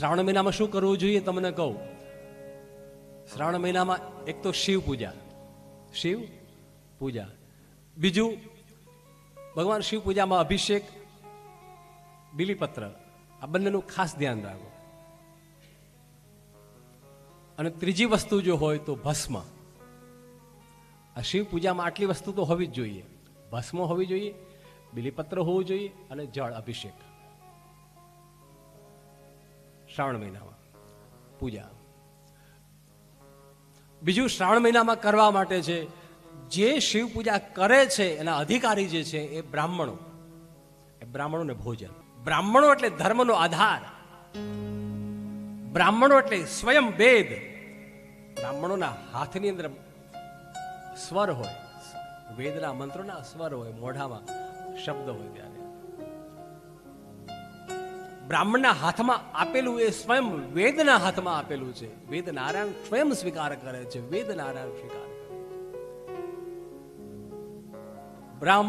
શ્રાવણ મહિનામાં શું કરવું જોઈએ તમને કહું? શ્રાવણ મહિનામાં એક તો શિવ પૂજા. શિવ પૂજા. બીજું, ભગવાન શિવ પૂજામાં અભિષેક, બિલીપત્ર. આ બંનેનું ખાસ ધ્યાન રાખો. અને ત્રીજી વસ્તુ જો હોય તો ભસ્મ. આ શિવ પૂજામાં આટલી વસ્તુ તો હોવી જ જોઈએ. ભસ્મ હોવી જોઈએ, બિલીપત્ર હોવું જોઈએ અને જળ અભિષેક. શ્રાવણ મહિનામાં, પૂજા. બીજું શ્રાવણ મહિનામાં કરવા માટે છે, જે શિવ પૂજા કરે છે, એના અધિકારી જે છે, એ બ્રાહ્મણો. એ બ્રાહ્મણોને ભોજન. બ્રાહ્મણો એટલે ધર્મનો આધાર. બ્રાહ્મણો એટલે સ્વયં વેદ. બ્રાહ્મણોના હાથની અંદર સ્વર હોય, વેદના મંત્રોના સ્વર હોય, મોઢામાં શબ્દ હોય ત્યારે. બ્રાહ્મણના હાથમાં આપેલું એ સ્વયં વેદના હાથમાં આપેલું છે. વેદ નારાયણ સ્વયં સ્વીકાર કરે છે. વેદ નારાયણ સ્વીકાર કરે બ્રાહ્મણ